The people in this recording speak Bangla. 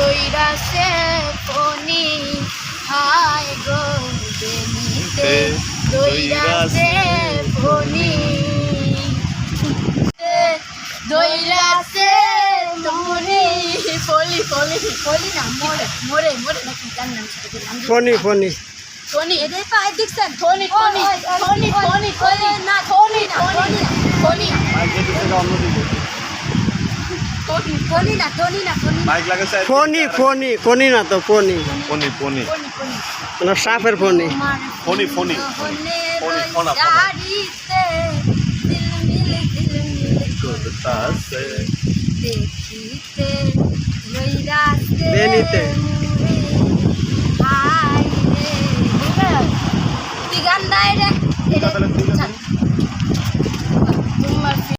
দইরা সে পনি হায় গো বেনিতে দইরা সে পনি দইরা সে তোরে ফলি ফলি ফলি না মোরে মোরে মোরে। নাকি গান নাম ফনি ফনি ফনি এদের পায়ে দেখছেন। ফনি ফনি ফনি ফনি ফনি না ফনি না ফনি ফনি ফনি ফনি না ফনি না ফনি মাইক লাগাছে ফনি ফনি ফনি না তো ফনি। ফনি ফনি। মানে সাপের ফনি। ফনি ফনি। গান রে। তাহলে